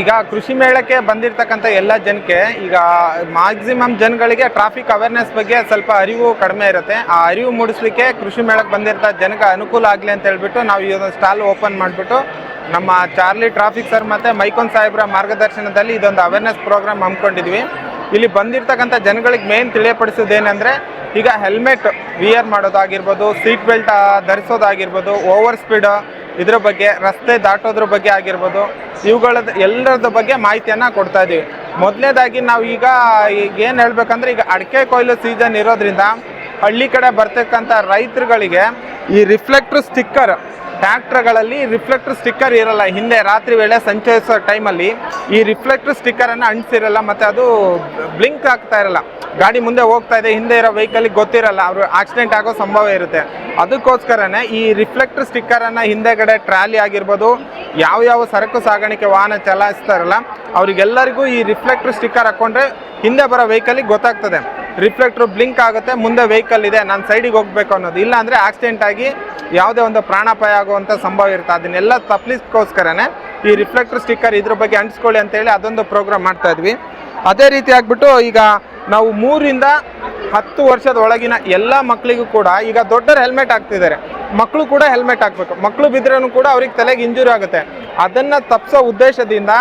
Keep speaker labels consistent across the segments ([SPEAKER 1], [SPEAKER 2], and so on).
[SPEAKER 1] ಈಗ ಕೃಷಿ ಮೇಳಕ್ಕೆ ಬಂದಿರತಕ್ಕಂಥ ಎಲ್ಲ ಜನಕ್ಕೆ ಈಗ ಮ್ಯಾಕ್ಸಿಮಮ್ ಜನಗಳಿಗೆ ಟ್ರಾಫಿಕ್ ಅವೇರ್ನೆಸ್ ಬಗ್ಗೆ ಸ್ವಲ್ಪ ಅರಿವು ಕಡಿಮೆ ಇರುತ್ತೆ. ಆ ಅರಿವು ಮೂಡಿಸ್ಲಿಕ್ಕೆ ಕೃಷಿ ಮೇಳಕ್ಕೆ ಬಂದಿರ್ತ ಜನಕ್ಕೆ ಅನುಕೂಲ ಆಗಲಿ ಅಂತ ಹೇಳ್ಬಿಟ್ಟು ನಾವು ಈ ಒಂದು ಸ್ಟಾಲ್ ಓಪನ್ ಮಾಡಿಬಿಟ್ಟು ನಮ್ಮ ಚಾರ್ಲಿ ಟ್ರಾಫಿಕ್ ಸರ್ ಮತ್ತು ಮೈಕೋನ್ ಸಾಹೇಬ್ರ ಮಾರ್ಗದರ್ಶನದಲ್ಲಿ ಇದೊಂದು ಅವೇರ್ನೆಸ್ ಪ್ರೋಗ್ರಾಮ್ ಹಮ್ಮಿಕೊಂಡಿದ್ವಿ. ಇಲ್ಲಿ ಬಂದಿರತಕ್ಕಂಥ ಜನಗಳಿಗೆ ಮೇನ್ ತಿಳಿಯಪಡಿಸೋದೇನೆಂದರೆ ಈಗ ಹೆಲ್ಮೆಟ್ ವಿಯರ್ ಮಾಡೋದಾಗಿರ್ಬೋದು ಸೀಟ್ ಬೆಲ್ಟ್ ಧರಿಸೋದಾಗಿರ್ಬೋದು ಓವರ್ ಸ್ಪೀಡ್ ಇದ್ರ ಬಗ್ಗೆ, ರಸ್ತೆ ದಾಟೋದ್ರ ಬಗ್ಗೆ ಆಗಿರ್ಬೋದು ಇವುಗಳ ಎಲ್ಲರದ ಬಗ್ಗೆ ಮಾಹಿತಿಯನ್ನು ಕೊಡ್ತಾ ಇದ್ದೀವಿ ಮೊದಲನೇದಾಗಿ ನಾವು ಈಗ ಈಗ ಏನು ಹೇಳ್ಬೇಕಂದ್ರೆ, ಈಗ ಅಡಿಕೆ ಕೊಯ್ಲು ಸೀಸನ್ ಇರೋದ್ರಿಂದ ಹಳ್ಳಿ ಕಡೆ ಬರ್ತಕ್ಕಂಥ ರೈತರುಗಳಿಗೆ ಈ ರಿಫ್ಲೆಕ್ಟರ್ ಸ್ಟಿಕ್ಕರ್ ಟ್ಯಾಕ್ಟರ್ಗಳಲ್ಲಿ ರಿಫ್ಲೆಕ್ಟರ್ ಸ್ಟಿಕ್ಕರ್ ಇರಲ್ಲ. ಹಿಂದೆ ರಾತ್ರಿ ವೇಳೆ ಸಂಚರಿಸೋ ಟೈಮಲ್ಲಿ ಈ ರಿಫ್ಲೆಕ್ಟರ್ ಸ್ಟಿಕ್ಕರನ್ನು ಅಂಟಿಸಿರಲ್ಲ, ಮತ್ತು ಅದು ಬ್ಲಿಂಕ್ ಆಗ್ತಾ ಇರಲ್ಲ. ಗಾಡಿ ಮುಂದೆ ಹೋಗ್ತಾ ಇದೆ, ಹಿಂದೆ ಇರೋ ವೆಹಿಕಲ್ಗೆ ಗೊತ್ತಿರಲ್ಲ, ಅವರು ಆಕ್ಸಿಡೆಂಟ್ ಆಗೋ ಸಂಭವ ಇರುತ್ತೆ. ಅದಕ್ಕೋಸ್ಕರನೇ ಈ ರಿಫ್ಲೆಕ್ಟರ್ ಸ್ಟಿಕ್ಕರನ್ನು ಹಿಂದೆಗಡೆ ಟ್ರಾಲಿ ಆಗಿರ್ಬೋದು, ಯಾವ ಯಾವ ಸರಕು ಸಾಗಾಣಿಕೆ ವಾಹನ ಚಲಾಯಿಸ್ತಾರಲ್ಲ, ಅವರಿಗೆಲ್ಲರಿಗೂ ಈ ರಿಫ್ಲೆಕ್ಟರ್ ಸ್ಟಿಕ್ಕರ್ ಹಾಕ್ಕೊಂಡ್ರೆ ಹಿಂದೆ ಬರೋ ವೆಹಿಕಲಿಗೆ ಗೊತ್ತಾಗ್ತದೆ. ರಿಫ್ಲೆಕ್ಟ್ರ್ ಬ್ಲಿಂಕ್ ಆಗುತ್ತೆ, ಮುಂದೆ ವೆಹಿಕಲ್ ಇದೆ, ನಾನು ಸೈಡಿಗೆ ಹೋಗ್ಬೇಕು ಅನ್ನೋದು. ಇಲ್ಲ ಅಂದರೆ ಆಕ್ಸಿಡೆಂಟ್ ಆಗಿ ಯಾವುದೇ ಒಂದು ಪ್ರಾಣಾಪಾಯ ಆಗುವಂಥ ಸಂಭವ ಇರುತ್ತೆ. ಅದನ್ನೆಲ್ಲ ತಪ್ಪಲಿಸ್ಕೋಸ್ಕರನೇ ಈ ರಿಫ್ಲೆಕ್ಟ್ರ್ ಸ್ಟಿಕ್ಕರ್ ಇದ್ರ ಬಗ್ಗೆ ಅಂಟಿಸ್ಕೊಳ್ಳಿ ಅಂತೇಳಿ ಅದೊಂದು ಪ್ರೋಗ್ರಾಮ್ ಮಾಡ್ತಾ ಇದ್ವಿ. ಅದೇ ರೀತಿ ಆಗ್ಬಿಟ್ಟು ಈಗ ನಾವು ಮೂರಿಂದ ಹತ್ತು ವರ್ಷದ ಒಳಗಿನ ಎಲ್ಲ ಮಕ್ಕಳಿಗೂ ಕೂಡ ಈಗ ದೊಡ್ಡರು ಹೆಲ್ಮೆಟ್ ಹಾಕ್ತಿದ್ದಾರೆ. ಮಕ್ಕಳು ಕೂಡ ಹೆಲ್ಮೆಟ್ ಹಾಕ್ಬೇಕು. ಮಕ್ಕಳು ಬಿದ್ರೂ ಕೂಡ ಅವ್ರಿಗೆ ತಲೆಗೆ ಇಂಜುರಿ ಆಗುತ್ತೆ. ಅದನ್ನು ತಪ್ಪಿಸೋ ಉದ್ದೇಶದಿಂದ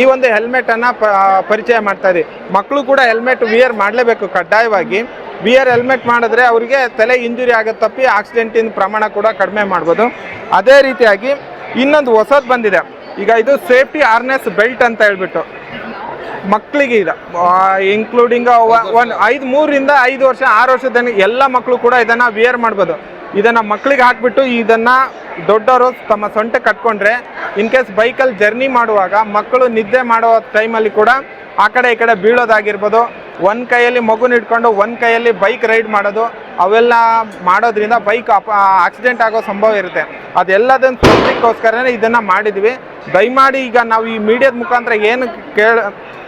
[SPEAKER 1] ಈ ಒಂದು ಹೆಲ್ಮೆಟನ್ನು ಪರಿಚಯ ಮಾಡ್ತಾ ಇದ್ದೀವಿ. ಮಕ್ಕಳು ಕೂಡ ಹೆಲ್ಮೆಟ್ ವಿಯರ್ ಮಾಡಲೇಬೇಕು ಕಡ್ಡಾಯವಾಗಿ. ವಿಯರ್ ಹೆಲ್ಮೆಟ್ ಮಾಡಿದ್ರೆ ಅವರಿಗೆ ತಲೆ ಇಂಜುರಿ ಆಗುತ್ತೆ ತಪ್ಪಿ ಆಕ್ಸಿಡೆಂಟಿನ ಪ್ರಮಾಣ ಕೂಡ ಕಡಿಮೆ ಮಾಡ್ಬೋದು. ಅದೇ ರೀತಿಯಾಗಿ ಇನ್ನೊಂದು ಹೊಸದು ಬಂದಿದೆ. ಈಗ ಇದು ಸೇಫ್ಟಿ ಆರ್ನೆಸ್ ಬೆಲ್ಟ್ ಅಂತ ಹೇಳ್ಬಿಟ್ಟು. ಮಕ್ಕಳಿಗೆ ಇದೆ ಇನ್ಕ್ಲೂಡಿಂಗ್ ಒಂದು ಐದು ಮೂರರಿಂದ ಐದು ವರ್ಷ, ಆರು ವರ್ಷದ ಎಲ್ಲ ಮಕ್ಕಳು ಕೂಡ ಇದನ್ನು ವಿಯರ್ ಮಾಡ್ಬೋದು. ಇದನ್ನು ಮಕ್ಕಳಿಗೆ ಹಾಕ್ಬಿಟ್ಟು ಇದನ್ನು ದೊಡ್ಡವರು ತಮ್ಮ ಸೊಂಟ ಕಟ್ಕೊಂಡ್ರೆ ಇನ್ ಕೇಸ್ ಬೈಕಲ್ಲಿ ಜರ್ನಿ ಮಾಡುವಾಗ ಮಕ್ಕಳು ನಿದ್ದೆ ಮಾಡೋ ಟೈಮಲ್ಲಿ ಕೂಡ ಆ ಕಡೆ ಈ ಕಡೆ ಬೀಳೋದಾಗಿರ್ಬೋದು. ಒಂದು ಕೈಯಲ್ಲಿ ಮಗುನ ಇಟ್ಕೊಂಡು ಒಂದು ಕೈಯಲ್ಲಿ ಬೈಕ್ ರೈಡ್ ಮಾಡೋದು, ಅವೆಲ್ಲ ಮಾಡೋದ್ರಿಂದ ಬೈಕ್ ಅಪ ಆಕ್ಸಿಡೆಂಟ್ ಆಗೋ ಸಂಭವ ಇರುತ್ತೆ. ಅದೆಲ್ಲದನ್ನು ತೋರಿಸ್ಲಿಕ್ಕೋಸ್ಕರನೇ ಇದನ್ನು ಮಾಡಿದ್ವಿ. ದಯಮಾಡಿ ಈಗ ನಾವು ಈ ಮೀಡಿಯಾದ ಮುಖಾಂತರ ಏನು ಕೇಳ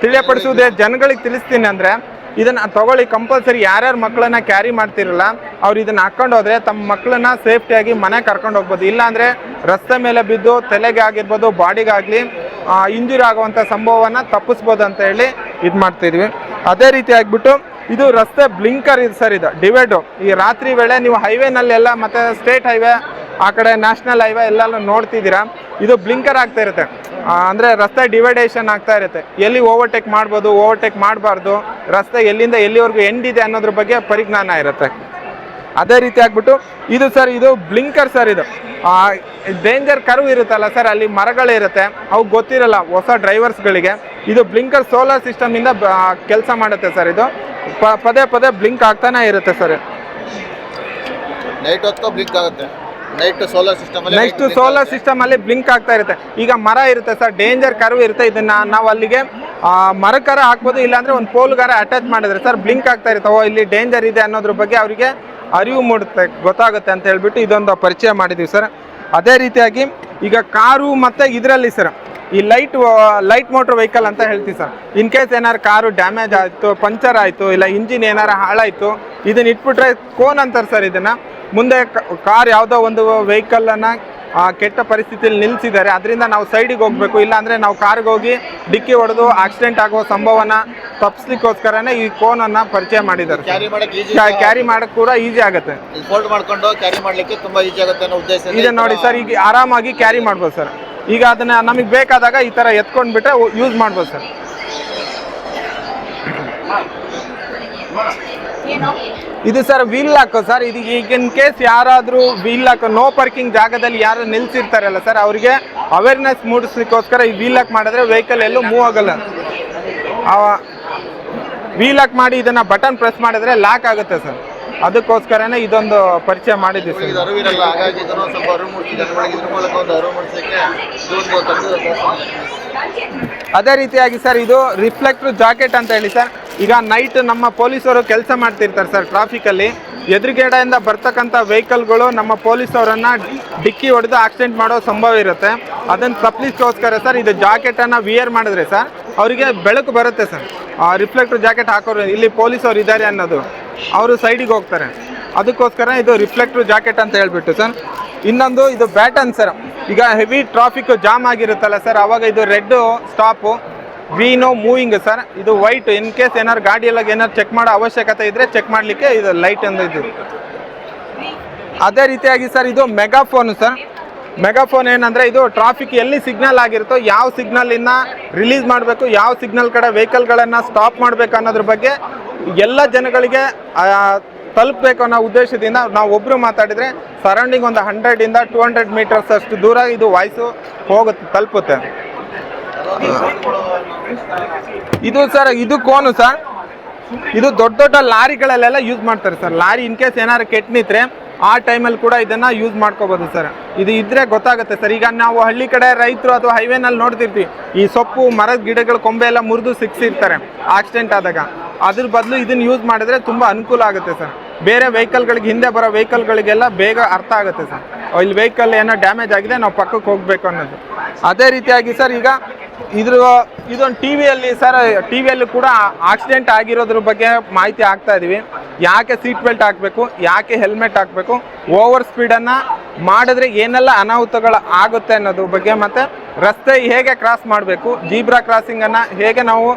[SPEAKER 1] ತಿಳಿಯಪಡಿಸುವುದೇ ಜನಗಳಿಗೆ ತಿಳಿಸ್ತೀನಿ ಅಂದರೆ ಇದನ್ನು ತಗೊಳ್ಳಿ ಕಂಪಲ್ಸರಿ ಯಾರ್ಯಾರು ಮಕ್ಕಳನ್ನ ಕ್ಯಾರಿ ಮಾಡ್ತಿರಲ್ಲ, ಅವ್ರು ಇದನ್ನು ಹಾಕೊಂಡು ಹೋದ್ರೆ ತಮ್ಮ ಮಕ್ಕಳನ್ನ ಸೇಫ್ಟಿಯಾಗಿ ಮನೆ ಕರ್ಕೊಂಡು ಹೋಗ್ಬೋದು. ಇಲ್ಲಾಂದರೆ ರಸ್ತೆ ಮೇಲೆ ಬಿದ್ದು ತಲೆಗೆ ಆಗಿರ್ಬೋದು ಬಾಡಿಗಾಗಲಿ ಇಂಜುರಿ ಆಗುವಂಥ ಸಂಭವವನ್ನು ತಪ್ಪಿಸ್ಬೋದು ಅಂತ ಹೇಳಿ ಇದು ಮಾಡ್ತಿದ್ವಿ ಅದೇ ರೀತಿ ಆಗಿಬಿಟ್ಟು ಇದು ರಸ್ತೆ ಬ್ಲಿಂಕರ್ ಇದು ಸರ್ ಇದು ಡಿವೈಡು ಈ ರಾತ್ರಿ ವೇಳೆ ನೀವು ಹೈವೇನಲ್ಲೆಲ್ಲ ಮತ್ತು ಸ್ಟೇಟ್ ಹೈವೇ ಆ ಕಡೆ ನ್ಯಾಷನಲ್ ಹೈವೇ ಎಲ್ಲ ನೋಡ್ತಿದ್ದೀರಾ, ಇದು ಬ್ಲಿಂಕರ್ ಆಗ್ತಾ ಇರುತ್ತೆ. ಅಂದ್ರೆ ರಸ್ತೆ ಡಿವೈಡೇಷನ್ ಆಗ್ತಾ ಇರುತ್ತೆ. ಎಲ್ಲಿ ಓವರ್ಟೇಕ್ ಮಾಡ್ಬೋದು ಓವರ್ಟೇಕ್ ಮಾಡಬಾರ್ದು, ರಸ್ತೆ ಎಲ್ಲಿಂದ ಎಲ್ಲಿವರೆಗೂ ಎಂಡ್ ಇದೆ ಅನ್ನೋದ್ರ ಬಗ್ಗೆ ಪರಿಜ್ಞಾನ ಇರುತ್ತೆ. ಅದೇ ರೀತಿ ಆಗ್ಬಿಟ್ಟು, ಇದು ಸರ್ ಇದು ಬ್ಲಿಂಕರ್ ಸರ್ ಇದು. ಡೇಂಜರ್ ಕರ್ವ್ ಇರುತ್ತಲ್ಲ ಸರ್ ಅಲ್ಲಿ ಮರಗಳಿರುತ್ತೆ ಅವು ಗೊತ್ತಿರಲ್ಲ ಹೊಸ ಡ್ರೈವರ್ಸ್ಗಳಿಗೆ ಇದು ಬ್ಲಿಂಕರ್ ಸೋಲಾರ್ ಸಿಸ್ಟಮಿಂದ ಕೆಲಸ ಮಾಡುತ್ತೆ ಸರ್ ಇದು. ಪದೇ ಪದೇ ಬ್ಲಿಂಕ್ ಆಗ್ತಾನೆ ಇರುತ್ತೆ ಸರ್
[SPEAKER 2] ನೈಟ್ ಹೊತ್ತು ಬ್ಲಿಂಕ್ ಆಗುತ್ತೆ.
[SPEAKER 1] ನೆಕ್ಸ್ಟ್ ಸೋಲಾರ್ ಸಿಸ್ಟಮ್ ಅಲ್ಲಿ ಬ್ಲಿಂಕ್ ಆಗ್ತಾ ಇರುತ್ತೆ. ಈಗ ಮರ ಇರುತ್ತೆ ಸರ್ ಡೇಂಜರ್ ಕರ್ವ್ ಇರುತ್ತೆ ಇದನ್ನ. ನಾವು ಅಲ್ಲಿಗೆ ಮರಕರ ಹಾಕ್ಬೋದು ಇಲ್ಲಾಂದ್ರೆ ಒಂದು ಪೋಲ್ಗಾರ ಅಟ್ಯಾಚ್ ಮಾಡಿದ್ರೆ ಸರ್ ಬ್ಲಿಂಕ್ ಆಗ್ತಾ ಇರುತ್ತೆ. ಓ ಇಲ್ಲಿ ಡೇಂಜರ್ ಇದೆ ಅನ್ನೋದ್ರ ಬಗ್ಗೆ ಅವರಿಗೆ ಅರಿವು ಮೂಡುತ್ತೆ ಗೊತ್ತಾಗುತ್ತೆ ಅಂತ ಹೇಳ್ಬಿಟ್ಟು ಇದೊಂದು ಪರಿಚಯ ಮಾಡಿದೀವಿ ಸರ್. ಅದೇ ರೀತಿಯಾಗಿ ಈಗ ಕಾರು ಮತ್ತೆ ಇದರಲ್ಲಿ ಸರ್ ಈ ಲೈಟ್ ಲೈಟ್ ಮೋಟ್ರ್ ವೆಹಿಕಲ್ ಅಂತ ಹೇಳ್ತೀವಿ ಸರ್. ಇನ್ ಕೇಸ್ ಏನಾರು ಕಾರು ಡ್ಯಾಮೇಜ್ ಆಯಿತು ಪಂಚರ್ ಆಯಿತು ಇಲ್ಲ ಇಂಜಿನ್ ಏನಾರು ಹಾಳಾಯಿತು ಇದನ್ನ ಇಟ್ಬಿಟ್ರೆ ಕೋನ್ ಅಂತಾರೆ ಸರ್ ಇದನ್ನ. ಮುಂದೆ ಕಾರ್ ಯಾವುದೋ ಒಂದು ವೆಹಿಕಲನ್ನು ಕೆಟ್ಟ ಪರಿಸ್ಥಿತಿಯಲ್ಲಿ ನಿಲ್ಲಿಸಿದ್ದಾರೆ ಅದರಿಂದ ನಾವು ಸೈಡಿಗೆ ಹೋಗಬೇಕು. ಇಲ್ಲಾಂದರೆ ನಾವು ಕಾರ್ಗೆ ಹೋಗಿ ಡಿಕ್ಕಿ ಹೊಡೆದು ಆಕ್ಸಿಡೆಂಟ್ ಆಗುವ ಸಂಭವನ ತಪ್ಪಿಸ್ಲಿಕ್ಕೋಸ್ಕರನೇ ಈ ಕೋನನ್ನು ಪರಿಚಯ ಮಾಡಿದ್ದಾರೆ.
[SPEAKER 2] ಕ್ಯಾರಿ ಮಾಡಕ್ಕೆ ಈಜಿ
[SPEAKER 1] ಕ್ಯಾರಿ ಮಾಡೋಕ್ಕೆ ಕೂಡ ಈಸಿ ಆಗುತ್ತೆ.
[SPEAKER 2] ಫೋಲ್ಡ್ ಮಾಡ್ಕೊಂಡು ಕ್ಯಾರಿ ಮಾಡ್ಲಿಕ್ಕೆ ತುಂಬಾ ಈಜಿ ಆಗುತ್ತೆ ಅನ್ನೋ ಉದ್ದೇಶ
[SPEAKER 1] ಇದೆ ನೋಡಿ ಸರ್ ಈಗ ಆರಾಮಾಗಿ ಕ್ಯಾರಿ ಮಾಡ್ಬೋದು ಸರ್. ಈಗ ಅದನ್ನ ನಮಗೆ ಬೇಕಾದಾಗ ಈ ಥರ ಎತ್ಕೊಂಡ್ಬಿಟ್ರೆ ಯೂಸ್ ಮಾಡ್ಬೋದು ಸರ್. ಇದು ಸರ್ ವೀಲ್ ಲಾಕ್ ಸರ್ ಇದು ಈಗ ಇನ್ ಕೇಸ್ ಯಾರಾದರೂ ವೀಲ್ ಲಾಕ್ ನೋ ಪಾರ್ಕಿಂಗ್ ಜಾಗದಲ್ಲಿ ಯಾರು ನಿಲ್ಸಿರ್ತಾರಲ್ಲ ಸರ್ ಅವರಿಗೆ ಅವೇರ್ನೆಸ್ ಮೂಡಿಸ್ಲಿಕ್ಕೋಸ್ಕರ ಈ ವೀಲ್ ಲಾಕ್ ಮಾಡಿದ್ರೆ ವೆಹಿಕಲ್ ಎಲ್ಲೂ ಮೂವ್ ಆಗಲ್ಲ. ವೀಲ್ ಲಾಕ್ ಮಾಡಿ ಇದನ್ನ ಬಟನ್ ಪ್ರೆಸ್ ಮಾಡಿದ್ರೆ ಲಾಕ್ ಆಗುತ್ತೆ ಸರ್. ಅದಕ್ಕೋಸ್ಕರನೇ ಇದೊಂದು ಪರಿಚಯ ಮಾಡಿದ್ವಿ ಸರ್. ಅದೇ ರೀತಿಯಾಗಿ ಸರ್ ಇದು ರಿಫ್ಲೆಕ್ಟರ್ ಜಾಕೆಟ್ ಅಂತ ಹೇಳಿ ಸರ್. ಈಗ ನೈಟ್ ನಮ್ಮ ಪೊಲೀಸರು ಕೆಲಸ ಮಾಡ್ತಿರ್ತಾರೆ ಸರ್ ಟ್ರಾಫಿಕಲ್ಲಿ ಎದುರುಗಡೆಯಿಂದ ಬರ್ತಕ್ಕಂಥ ವೆಹಿಕಲ್ಗಳು ನಮ್ಮ ಪೊಲೀಸವರನ್ನು ಡಿಕ್ಕಿ ಹೊಡೆದು ಆಕ್ಸಿಡೆಂಟ್ ಮಾಡೋ ಸಂಭವ ಇರುತ್ತೆ. ಅದನ್ನು ತಪ್ಪಿಸ್ಕೋಸ್ಕರ ಸರ್ ಇದು ಜಾಕೆಟನ್ನು ವಿಯರ್ ಮಾಡಿದ್ರೆ ಸರ್ ಅವರಿಗೆ ಬೆಳಕು ಬರುತ್ತೆ ಸರ್ ರಿಫ್ಲೆಕ್ಟರ್ ಜಾಕೆಟ್ ಹಾಕೋರು, ಇಲ್ಲಿ ಪೊಲೀಸವ್ರು ಇದ್ದಾರೆ ಅನ್ನೋದು. ಅವರು ಸೈಡಿಗೆ ಹೋಗ್ತಾರೆ. ಅದಕ್ಕೋಸ್ಕರ ಇದು ರಿಫ್ಲೆಕ್ಟರ್ ಜಾಕೆಟ್ ಅಂತ ಹೇಳ್ಬಿಟ್ಟು ಸರ್ ಇನ್ನೊಂದು, ಇದು ಬ್ಯಾಟನ್ ಸರ್ ಈಗ ಹೆವಿ ಟ್ರಾಫಿಕ್ ಜಾಮ್ ಆಗಿರುತ್ತಲ್ಲ ಸರ್ ಅವಾಗ ಇದು ರೆಡ್ ಸ್ಟಾಪು ವೀನೋ ಮೂವಿಂಗ್ ಸರ್ ಇದು ವೈಟ್ ಇನ್ ಕೇಸ್ ಏನಾದ್ರು ಗಾಡಿ ಎಲ್ಲ ಏನಾದ್ರು ಚೆಕ್ ಮಾಡೋ ಅವಶ್ಯಕತೆ ಇದ್ರೆ ಚೆಕ್ ಮಾಡಲಿಕ್ಕೆ ಇದು ಲೈಟ್ ಅಂತ ಇದು. ಅದೇ ರೀತಿಯಾಗಿ ಸರ್ ಇದು ಮೆಗಾಫೋನ್ ಸರ್ ಮೆಗಾಫೋನ್ ಏನಂದ್ರೆ ಇದು ಟ್ರಾಫಿಕ್ ಎಲ್ಲಿ ಸಿಗ್ನಲ್ ಆಗಿರುತ್ತೋ ಯಾವ ಸಿಗ್ನಲ್ ಇನ್ನ ರಿಲೀಸ್ ಮಾಡಬೇಕು, ಯಾವ ಸಿಗ್ನಲ್ ಕಡೆ ವೆಹಿಕಲ್ಗಳನ್ನ ಸ್ಟಾಪ್ ಮಾಡಬೇಕು ಅನ್ನೋದ್ರ ಬಗ್ಗೆ ಎಲ್ಲ ಜನಗಳಿಗೆ ತಲುಪಬೇಕು ಅನ್ನೋ ಉದ್ದೇಶದಿಂದ ನಾವು ಒಬ್ರು ಮಾತಾಡಿದ್ರೆ ಸರೌಂಡಿಂಗ್ ಒಂದು ಹಂಡ್ರೆಡ್ ಇಂದ ಟೂ ಹಂಡ್ರೆಡ್ ಮೀಟರ್ಸ್ ಅಷ್ಟು ದೂರ ಇದು ವಾಯ್ಸು ಹೋಗುತ್ತೆ, ತಲುಪುತ್ತೆ. ಇದು ಸರ್, ಇದು ಕೋನು ಸರ್. ಇದು ದೊಡ್ಡ ದೊಡ್ಡ ಲಾರಿಗಳಲ್ಲೆಲ್ಲ ಯೂಸ್ ಮಾಡ್ತಾರೆ ಸರ್. ಲಾರಿ ಇನ್ ಕೇಸ್ ಏನಾದ್ರು ಕೆಟ್ಟ ನಿಂತ್ರೆ ಆ ಟೈಮಲ್ಲಿ ಕೂಡ ಇದನ್ನ ಯೂಸ್ ಮಾಡ್ಕೋಬೋದು ಸರ್. ಇದು ಇದ್ರೆ ಗೊತ್ತಾಗುತ್ತೆ ಸರ್. ಈಗ ನಾವು ಹಳ್ಳಿ ಕಡೆ ರೈತರು ಅಥವಾ ಹೈವೇನಲ್ಲಿ ನೋಡ್ತಿರ್ತೀವಿ. ಈ ಸೊಪ್ಪು, ಮರದ ಗಿಡಗಳ, ಕೊಂಬೆ ಎಲ್ಲ ಮುರಿದು ಸಿಕ್ಸಿರ್ತಾರೆ ಆಕ್ಸಿಡೆಂಟ್ ಆದಾಗ. ಅದ್ರ ಬದಲು ಇದನ್ನ ಯೂಸ್ ಮಾಡಿದ್ರೆ ತುಂಬಾ ಅನುಕೂಲ ಆಗುತ್ತೆ ಸರ್. ಬೇರೆ ವೆಹಿಕಲ್ಗಳಿಗೆ ಹಿಂದೆ ಬರೋ ವೆಹಿಕಲ್ಗಳಿಗೆಲ್ಲ ಬೇಗ ಅರ್ಥ ಆಗುತ್ತೆ ಸರ್. ಇಲ್ಲಿ ವೆಹಿಕಲ್ ಏನೋ ಡ್ಯಾಮೇಜ್ ಆಗಿದೆ, ನಾವು ಪಕ್ಕಕ್ಕೆ ಹೋಗ್ಬೇಕು ಅನ್ನೋದು. ಅದೇ ರೀತಿಯಾಗಿ ಸರ್, ಈಗ ಇದ್ರ ಇದೊಂದು ಟಿ ವಿಯಲ್ಲಿ ಸರ್ ಟಿ ವಿಯಲ್ಲಿ ಕೂಡ ಆಕ್ಸಿಡೆಂಟ್ ಆಗಿರೋದ್ರ ಬಗ್ಗೆ ಮಾಹಿತಿ ಆಗ್ತಾ ಇದೀವಿ. ಯಾಕೆ ಸೀಟ್ ಬೆಲ್ಟ್ ಹಾಕಬೇಕು, ಯಾಕೆ ಹೆಲ್ಮೆಟ್ ಹಾಕಬೇಕು ಓವರ್ ಸ್ಪೀಡನ್ನು ಮಾಡಿದ್ರೆ ಏನೆಲ್ಲ ಅನಾಹುತಗಳು ಆಗುತ್ತೆ ಅನ್ನೋದ್ರ ಬಗ್ಗೆ ಮತ್ತು ರಸ್ತೆ ಹೇಗೆ ಕ್ರಾಸ್ ಮಾಡಬೇಕು ಜೀಬ್ರಾ ಕ್ರಾಸಿಂಗನ್ನು ಹೇಗೆ ನಾವು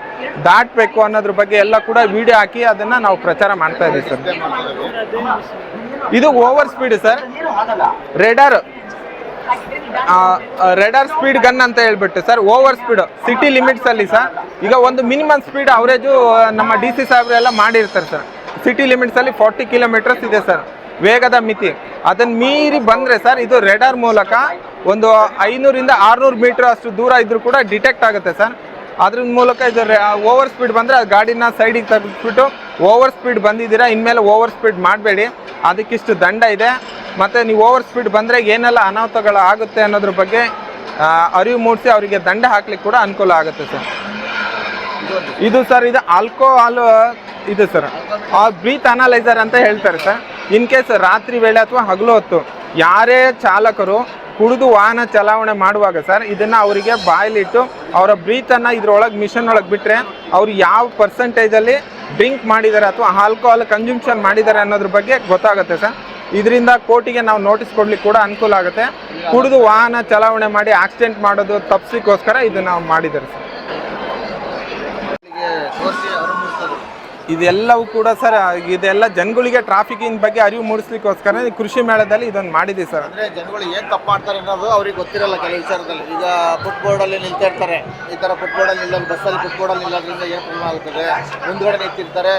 [SPEAKER 1] ದಾಟಬೇಕು ಅನ್ನೋದ್ರ ಬಗ್ಗೆ ಎಲ್ಲ ಕೂಡ ವಿಡಿಯೋ ಹಾಕಿ ಅದನ್ನು ನಾವು ಪ್ರಚಾರ ಮಾಡ್ತಾ ಇದ್ದೀವಿ ಸರ್ ಇದು over speed sir radar radar speed gun ಅಂತ ಹೇಳ್ಬಿಟ್ಟು sir over speed city limits ಅಲ್ಲಿ ಸರ್ ಈಗ ಒಂದು ಮಿನಿಮಮ್ ಸ್ಪೀಡ್ ಅವರೇಜು ನಮ್ಮ ಡಿ ಸಿ ಸಾಹೇಬ್ರು ಎಲ್ಲ ಮಾಡಿರ್ತಾರೆ ಸರ್ ಸಿಟಿ ಲಿಮಿಟ್ಸ್ ಅಲ್ಲಿ ಫಾರ್ಟಿ ಕಿಲೋಮೀಟರ್ಸ್ ಇದೆ ಸರ್ ವೇಗದ ಮಿತಿ. ಅದನ್ನು ಮೀರಿ ಬಂದ್ರೆ ಸರ್ ಇದು ರೆಡಾರ್ ಮೂಲಕ ಒಂದು ಐನೂರಿಂದ ಆರುನೂರು ಮೀಟರ್ ಅಷ್ಟು ದೂರ ಇದ್ರೂ ಕೂಡ ಡಿಟೆಕ್ಟ್ ಆಗುತ್ತೆ ಸರ್ ಅದ್ರ ಮೂಲಕ ಇದು ಓವರ್ ಸ್ಪೀಡ್ ಬಂದರೆ ಆ ಗಾಡಿನ ಸೈಡಿಗೆ ತೆಗೆದ್ಬಿಟ್ಟು ಓವರ್ ಸ್ಪೀಡ್ ಬಂದಿದ್ದೀರಾ ಇನ್ಮೇಲೆ ಓವರ್ ಸ್ಪೀಡ್ ಮಾಡಬೇಡಿ. ಅದಕ್ಕಿಷ್ಟು ದಂಡ ಇದೆ. ಮತ್ತು ನೀವು ಓವರ್ ಸ್ಪೀಡ್ ಬಂದರೆ ಏನೆಲ್ಲ ಅನಾಹುತಗಳು ಆಗುತ್ತೆ ಅನ್ನೋದ್ರ ಬಗ್ಗೆ ಅರಿವು ಮೂಡಿಸಿ ಅವರಿಗೆ ದಂಡ ಹಾಕ್ಲಿಕ್ಕೆ ಕೂಡ ಅನುಕೂಲ ಆಗುತ್ತೆ ಸರ್. ಇದು ಸರ್, ಇದು ಆಲ್ಕೋಹಾಲ್ ಇದು ಸರ್, ಆ ಬ್ರೀತ್ ಅನಲೈಸರ್ ಅಂತ ಹೇಳ್ತಾರೆ ಸರ್. ಇನ್ ಕೇಸ್ ರಾತ್ರಿ ವೇಳೆ ಅಥವಾ ಹಗಲು ಹೊತ್ತು ಯಾರೇ ಚಾಲಕರು ಕುಡಿದು ವಾಹನ ಚಲಾವಣೆ ಮಾಡುವಾಗ ಸರ್, ಇದನ್ನ ಅವರಿಗೆ ಬಾಯಲ್ಲಿಟ್ಟು ಅವರ ಬ್ರೀತನ್ನು ಇದ್ರೊಳಗೆ ಮಿಷನ್ ಒಳಗೆ ಬಿಟ್ಟರೆ ಅವ್ರು ಯಾವ ಪರ್ಸೆಂಟೇಜಲ್ಲಿ ಡ್ರಿಂಕ್ ಮಾಡಿದ್ದಾರೆ ಅಥವಾ ಆಲ್ಕೋಹಾಲ್ ಕನ್ಸ್ಯೂಮ್ಷನ್ ಮಾಡಿದ್ದಾರೆ ಅನ್ನೋದ್ರ ಬಗ್ಗೆ ಗೊತ್ತಾಗುತ್ತೆ ಸರ್. ಇದರಿಂದ ಕೋರ್ಟಿಗೆ ನಾವು ನೋಟಿಸ್ ಕೊಡ್ಲಿಕ್ಕೆ ಕೂಡ ಅನುಕೂಲ ಆಗುತ್ತೆ. ಕುಡಿದು ವಾಹನ ಚಲಾವಣೆ ಮಾಡಿ ಆಕ್ಸಿಡೆಂಟ್ ಮಾಡೋದು ತಪ್ಪಿಸಿಕೋಸ್ಕರ ಇದು ನಾವು ಮಾಡಿದ್ದಾರೆ ಸರ್. ಇದೆಲ್ಲವೂ ಕೂಡ ಸರ್, ಇದೆಲ್ಲ ಜನಗಳಿಗೆ ಟ್ರಾಫಿಕಿನ ಬಗ್ಗೆ ಅರಿವು ಮೂಡಿಸ್ಲಿಕ್ಕೋಸ್ಕರ ಕೃಷಿ ಮೇಳದಲ್ಲಿ ಇದನ್ನು ಮಾಡಿದೆ ಸರ್.
[SPEAKER 2] ಅಂದ್ರೆ ಜನಗಳು ಏನ್ ತಪ್ಪು ಮಾಡ್ತಾರೆ ಅನ್ನೋದು ಅವ್ರಿಗೆ ಗೊತ್ತಿರಲ್ಲ ಕೆಲವು ವಿಚಾರದಲ್ಲಿ. ಈಗ ಫುಟ್ ಬೋರ್ಡ್ ಅಲ್ಲಿ ನಿಲ್ತಿರ್ತಾರೆ ಈ ತರ ಫುಟ್ ಬೋರ್ಡ್ ಅಲ್ಲಿ ನಿಲ್ಲೋದು ಬಸ್ಸಲ್ಲಿ ಫುಟ್ ಬೋರ್ಡ್ ಅಲ್ಲಿ ನಿಲ್ಲೋದ್ರಿಂದ ಏನ್ ಪ್ರಾಬ್ಲಮ್ ಆಗುತ್ತದೆ ಮುಂದ್ಗಡೆ ನಿಂತಿರ್ತಾರೆ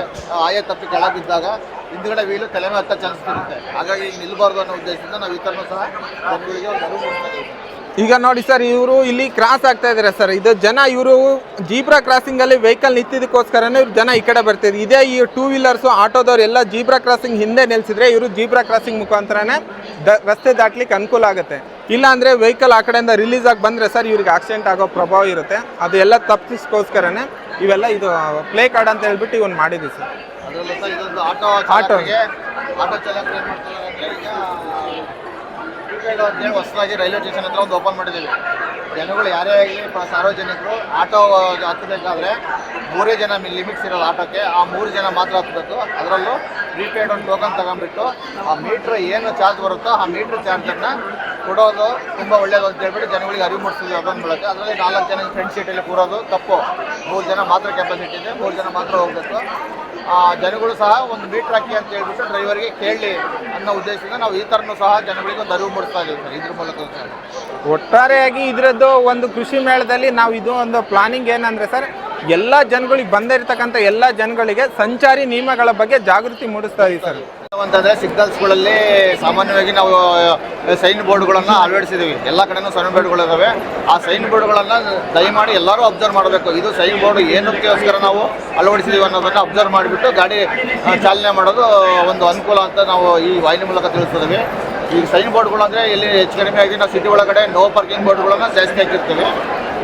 [SPEAKER 2] ಆಯಾ ತಪ್ಪಿ ಕೆಳಗೆ ಬಿದ್ದಾಗ ಹಿಂದ್ಗಡೆ ವೀಲು ತಲೆ ಮೇಲೆ ಹತ್ತ ಚಾನ್ಸ್ ಇರುತ್ತೆ ಹಾಗಾಗಿ ನಿಲ್ಬಾರ್ದು ಅನ್ನೋ ಉದ್ದೇಶದಿಂದ ನಾವು ಈ ಥರನೂ ಸಹ ಜನಗಳಿಗೆ ಒಂದು ಅರಿವು ಮೂಡಿಸ್ತಾ.
[SPEAKER 1] ಈಗ ನೋಡಿ ಸರ್ ಇವರು ಇಲ್ಲಿ ಕ್ರಾಸ್ ಆಗ್ತಾ ಇದ್ದಾರೆ ಸರ್. ಇದು ಜನ ಇವರು ಜೀಬ್ರಾ ಕ್ರಾಸಿಂಗ್ ಅಲ್ಲಿ ವೆಹಿಕಲ್ ನಿಂತಿದ್ದಕ್ಕೋಸ್ಕರನೇ ಇವ್ರು ಜನ ಈ ಕಡೆ ಬರ್ತಿದ್ರು ಇದೇ ಈ ಟೂ ವೀಲರ್ಸು ಆಟೋದವ್ರು ಎಲ್ಲ ಜೀಬ್ರಾ ಕ್ರಾಸಿಂಗ್ ಹಿಂದೆ ನಿಲ್ಸಿದ್ರೆ ಇವರು ಜೀಬ್ರಾ ಕ್ರಾಸಿಂಗ್ ಮುಖಾಂತರನೇ ದ ರಸ್ತೆ ದಾಟ್ಲಿಕ್ಕೆ ಅನುಕೂಲ ಆಗುತ್ತೆ. ಇಲ್ಲ ಅಂದ್ರೆ ವೆಹಿಕಲ್ ಆ ಕಡೆಯಿಂದ ರಿಲೀಸ್ ಆಗಿ ಬಂದ್ರೆ ಸರ್ ಇವ್ರಿಗೆ ಆಕ್ಸಿಡೆಂಟ್ ಆಗೋ ಪ್ರಭಾವ ಇರುತ್ತೆ. ಅದು ಎಲ್ಲ ತಪ್ಪಿಸ್ಕೋಸ್ಕರನೇ ಇವೆಲ್ಲ ಇದು ಪ್ಲೇ ಕಾರ್ಡ್ ಅಂತ ಹೇಳ್ಬಿಟ್ಟು ಇವನ್ ಮಾಡಿದ್ವಿ ಸರ್.
[SPEAKER 2] Auto
[SPEAKER 1] auto.
[SPEAKER 2] ಪ್ರೀಪೇಡ್ ಅಂತೇಳಿ ಹೊಸದಾಗಿ ರೈಲ್ವೆ ಸ್ಟೇಷನ್ ಹತ್ರ ಒಂದು ಓಪನ್ ಮಾಡಿದ್ದೀವಿ. ಜನಗಳು ಯಾರೇ ಆಗಲಿ ಸಾರ್ವಜನಿಕರು ಆಟೋ ಹತ್ತಬೇಕಾದ್ರೆ ಮೂರೇ ಜನ ಲಿಮಿಟ್ಸ್ ಇರೋಲ್ಲ ಆಟೋಕ್ಕೆ, ಆ ಮೂರು ಜನ ಮಾತ್ರ ಹತ್ತಬೇಕು ಅದರಲ್ಲೂ ಪ್ರೀಪೇಡ್ ಒಂದು ಟೋಕನ್ ತಗೊಂಡ್ಬಿಟ್ಟು ಆ ಮೀಟ್ರ್ ಏನು ಚಾರ್ಜ್ ಬರುತ್ತೋ ಆ ಮೀಟ್ರ್ ಚಾರ್ಜನ್ನು ಕೊಡೋದು ತುಂಬ ಒಳ್ಳೇದು ಅಂತ ಹೇಳ್ಬಿಟ್ಟು ಜನಗಳಿಗೆ ಅರಿವು ಮೂಡಿಸಿದ್ವಿ ಅದೊಂದು ಬಳಕೆ ಅದರಲ್ಲಿ ನಾಲ್ಕು ಜನ ಫ್ರೆಂಡ್ ಸೀಟಲ್ಲಿ ಕೂರೋದು ತಪ್ಪು. ಮೂರು ಜನ ಮಾತ್ರ ಕೆಪಾಸಿಟಿ ಇದೆ, ಮೂರು ಜನ ಮಾತ್ರ ಹೋಗಬೇಕು. ಜನಗಳು ಸಹ ಒಂದು ಮೀಟ್ರ್ ಹಾಕಿ ಅಂತ ಹೇಳ್ಬಿಟ್ಟು ಡ್ರೈವರ್ಗೆ ಕೇಳಲಿ ಅನ್ನೋ ಉದ್ದೇಶದಿಂದ ನಾವು ಈ ಥರನೂ ಸಹ ಜನಗಳಿಗೆ ಒಂದು ಅರಿವು ಮೂಡಿಸ್ತಾ ಇದ್ದೀವಿ ಸರ್, ಇದ್ರ ಮೂಲಕ
[SPEAKER 1] ಒಟ್ಟಾರೆಯಾಗಿ ಇದರದ್ದು ಒಂದು ಕೃಷಿ ಮೇಳದಲ್ಲಿ ನಾವು ಇದು ಒಂದು ಪ್ಲಾನಿಂಗ್ ಏನಂದ್ರೆ ಸರ್, ಎಲ್ಲ ಜನಗಳಿಗೆ ಬಂದಿರತಕ್ಕಂಥ ಎಲ್ಲ ಜನಗಳಿಗೆ ಸಂಚಾರಿ ನಿಯಮಗಳ ಬಗ್ಗೆ ಜಾಗೃತಿ ಮೂಡಿಸ್ತಾ ಇದ್ದೀವಿ ಸರ್.
[SPEAKER 2] ಅಂತಂದ್ರೆ ಸಿಗ್ನಲ್ಸ್ಗಳಲ್ಲಿ ಸಾಮಾನ್ಯವಾಗಿ ನಾವು ಸೈನ್ ಬೋರ್ಡ್ಗಳನ್ನು ಅಳವಡಿಸಿದ್ದೀವಿ ಎಲ್ಲ ಕಡೆನೂ ಸೈನ್ ಬೋರ್ಡ್ಗಳು ಇದಾವೆ ಆ ಸೈನ್ ಬೋರ್ಡ್ಗಳನ್ನು ದಯಮಾಡಿ ಎಲ್ಲರೂ ಅಬ್ಸರ್ವ್ ಮಾಡಬೇಕು. ಇದು ಸೈನ್ ಬೋರ್ಡ್ ಏನಕ್ಕೋಸ್ಕರ ನಾವು ಅಳವಡಿಸಿದ್ದೀವಿ ಅನ್ನೋದನ್ನು ಅಬ್ಸರ್ವ್ ಮಾಡಿಬಿಟ್ಟು ಗಾಡಿ ಚಾಲನೆ ಮಾಡೋದು ಒಂದು ಅನುಕೂಲ ಅಂತ ನಾವು ಈ ವಾಹಿನಿ ಮೂಲಕ ತಿಳಿಸ್ತಿದ್ದೀವಿ ಈ ಸೈನ್ ಬೋರ್ಡ್ಗಳು ಅಂದರೆ ಇಲ್ಲಿ ಹೆಚ್ಚು ಕಡಿಮೆ ಆಗಿ ನಾವು ಸಿಟಿ ಒಳಗಡೆ ನೋ ಪಾರ್ಕಿಂಗ್ ಬೋರ್ಡ್ಗಳನ್ನು ಜಾಸ್ತಿ ಹಾಕಿರ್ತೀವಿ.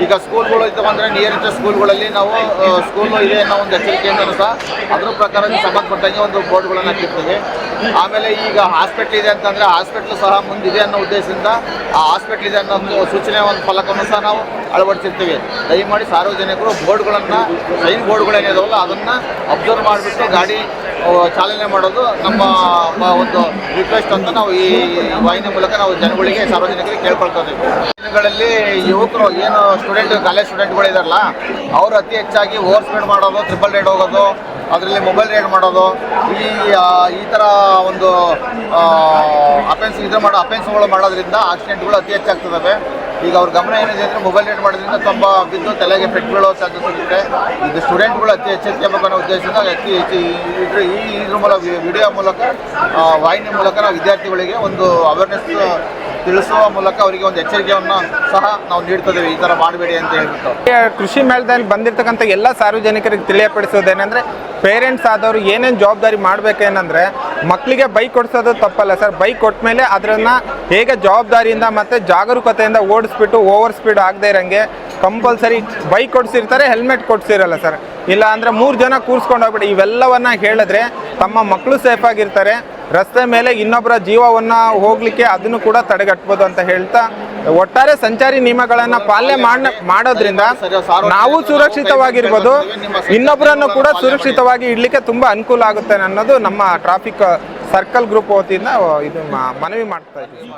[SPEAKER 2] ಈಗ ಸ್ಕೂಲ್ಗಳು ಇದ್ದಾವೆ ಅಂದರೆ ನಿಯರೆಸ್ಟ್ ಸ್ಕೂಲ್ಗಳಲ್ಲಿ ನಾವು ಸ್ಕೂಲ್ ಇದೆ ಅನ್ನೋ ಒಂದು ಎಚ್ಚರಿಕೆಯಿಂದ ಸಹ ಅದ್ರ ಪ್ರಕಾರ ಸಂಬಂಧಪಟ್ಟಂಗೆ ಒಂದು ಬೋರ್ಡ್ಗಳನ್ನು ಹಾಕಿರ್ತೀವಿ. ಆಮೇಲೆ ಈಗ ಹಾಸ್ಪಿಟ್ಲ್ ಇದೆ ಅಂತಂದರೆ ಹಾಸ್ಪಿಟ್ಲ್ ಸಹ ಮುಂದಿದೆ ಅನ್ನೋ ಉದ್ದೇಶದಿಂದ ಆ ಹಾಸ್ಪಿಟ್ಲ್ ಇದೆ ಅನ್ನೋ ಒಂದು ಸೂಚನೆ ಒಂದು ಫಲಕವನ್ನು ಸಹ ನಾವು ಅಳವಡಿಸಿರ್ತೀವಿ. ದಯಮಾಡಿ ಸಾರ್ವಜನಿಕರು ಬೋರ್ಡ್ಗಳನ್ನು, ಸೈನ್ ಬೋರ್ಡ್ಗಳೇನಿದಾವಲ್ಲ ಅದನ್ನು ಅಬ್ಸರ್ವ್ ಮಾಡಿಬಿಟ್ಟು ಗಾಡಿ ಚಾಲನೆ ಮಾಡೋದು ನಮ್ಮ ಒಂದು ರಿಕ್ವೆಸ್ಟ್ ಅಂತ ನಾವು ಈ ವಾಹಿನಿ ಮೂಲಕ ನಾವು ಜನಗಳಿಗೆ, ಸಾರ್ವಜನಿಕರಿಗೆ ಕೇಳ್ಕೊಳ್ತಾ ದಿನಗಳಲ್ಲಿ ಯುವಕರು ಏನು ಸ್ಟೂಡೆಂಟ್ ಕಾಲೇಜ್ ಸ್ಟೂಡೆಂಟ್ಗಳು ಇದಾರಲ್ಲ, ಅವರು ಅತಿ ಹೆಚ್ಚಾಗಿ ಓವರ್ ಸ್ಪೀಡ್ ಮಾಡೋದು ಟ್ರಿಪಲ್ ರೇಡ್ ಹೋಗೋದು, ಅದರಲ್ಲಿ ಮೊಬೈಲ್ ರೇಡ್ ಮಾಡೋದು, ಈ ಈ ಥರ ಒಂದು ಅಫೆನ್ಸ್ ಇದು ಮಾಡೋ ಅಫೆನ್ಸ್ಗಳು ಮಾಡೋದ್ರಿಂದ ಆಕ್ಸಿಡೆಂಟ್ಗಳು ಅತಿ ಹೆಚ್ಚಾಗ್ತದವೆ. ಈಗ ಅವ್ರ ಗಮನ ಏನಿದೆ ಅಂದರೆ ಮೊಬೈಲ್ ರೇಡ್ ಮಾಡೋದ್ರಿಂದ ತುಂಬ ಬಿದ್ದು ತಲೆಗೆ ಪೆಟ್ಟು ಬೀಳೋ ಸಾಧ್ಯತೆ ಇರುತ್ತೆ ಇದು ಸ್ಟೂಡೆಂಟ್ಗಳು ಅತಿ ಎಚ್ಚರಿಕೆಬೇಕು ಅನ್ನೋ ಉದ್ದೇಶದಿಂದ ಅತಿ ಹೆಚ್ಚು ಇದ್ರ, ಈ ಇದ್ರ ಮೂಲಕ ವಿಡಿಯೋ ಮೂಲಕ ವಾಹಿನಿ ಮೂಲಕ ನಾವು ವಿದ್ಯಾರ್ಥಿಗಳಿಗೆ ಒಂದು ಅವೇರ್ನೆಸ್ ತಿಳಿಸುವ ಮೂಲಕ ಅವರಿಗೆ ಒಂದು ಎಚ್ಚರಿಕೆಯನ್ನು ಸಹ ನಾವು ನೀಡ್ತಿದ್ದೇವೆ. ಈ ಥರ ಮಾಡಬೇಡಿ ಅಂತ ಹೇಳ್ಬಿಟ್ಟು.
[SPEAKER 1] ಕೃಷಿ ಮೇಳದಲ್ಲಿ ಬಂದಿರತಕ್ಕಂಥ ಎಲ್ಲ ಸಾರ್ವಜನಿಕರಿಗೆ ತಿಳಿಯಪಡಿಸೋದೇನೆಂದ್ರೆ ಪೇರೆಂಟ್ಸ್ ಆದವರು ಏನೇನು ಜವಾಬ್ದಾರಿ ಮಾಡಬೇಕೇನಂದ್ರೆ ಮಕ್ಕಳಿಗೆ ಬೈಕ್ ಕೊಡ್ಸೋದು ತಪ್ಪಲ್ಲ ಸರ್. ಬೈಕ್ ಕೊಟ್ಮೇಲೆ ಅದನ್ನ ಹೇಗೆ ಜವಾಬ್ದಾರಿಯಿಂದ ಮತ್ತು ಜಾಗರೂಕತೆಯಿಂದ ಓಡಿಸ್ಬಿಟ್ಟು ಓವರ್ ಸ್ಪೀಡ್ ಆಗದೆ ಇರೋಂಗೆ ಕಂಪಲ್ಸರಿ ಬೈಕ್ ಕೊಡಿಸಿರ್ತಾರೆ ಹೆಲ್ಮೆಟ್ ಕೊಡಿಸಿರಲ್ಲ ಸರ್. ಇಲ್ಲ ಅಂದರೆ ಮೂರು ಜನ ಕೂರಿಸ್ಕೊಂಡು ಹೋಗ್ಬಿಟ್ಟು ಇವೆಲ್ಲವನ್ನು ಹೇಳಿದ್ರೆ ತಮ್ಮ ಮಕ್ಕಳು ಸೇಫ್ ಆಗಿರ್ತಾರೆ. ರಸ್ತೆ ಮೇಲೆ ಇನ್ನೊಬ್ಬರ ಜೀವವನ್ನ ಹೋಗಲಿಕ್ಕೆ ಅದನ್ನು ಕೂಡ ತಡೆಗಟ್ಬೋದು ಅಂತ ಹೇಳ್ತಾ, ಒಟ್ಟಾರೆ ಸಂಚಾರಿ ನಿಯಮಗಳನ್ನು ಪಾಲನೆ ಮಾಡೋದ್ರಿಂದ ನಾವು ಸುರಕ್ಷಿತವಾಗಿರ್ಬೋದು ಇನ್ನೊಬ್ಬರನ್ನು ಕೂಡ ಸುರಕ್ಷಿತವಾಗಿ ಇಡಲಿಕ್ಕೆ ತುಂಬಾ ಅನುಕೂಲ ಆಗುತ್ತೆ ಅನ್ನೋದು ನಮ್ಮ ಟ್ರಾಫಿಕ್ ಸರ್ಕಲ್ ಗ್ರೂಪ್ ವತಿಯಿಂದ ಇದು ಮನವಿ ಮಾಡ್ತಾ ಇದ್ದೀವಿ.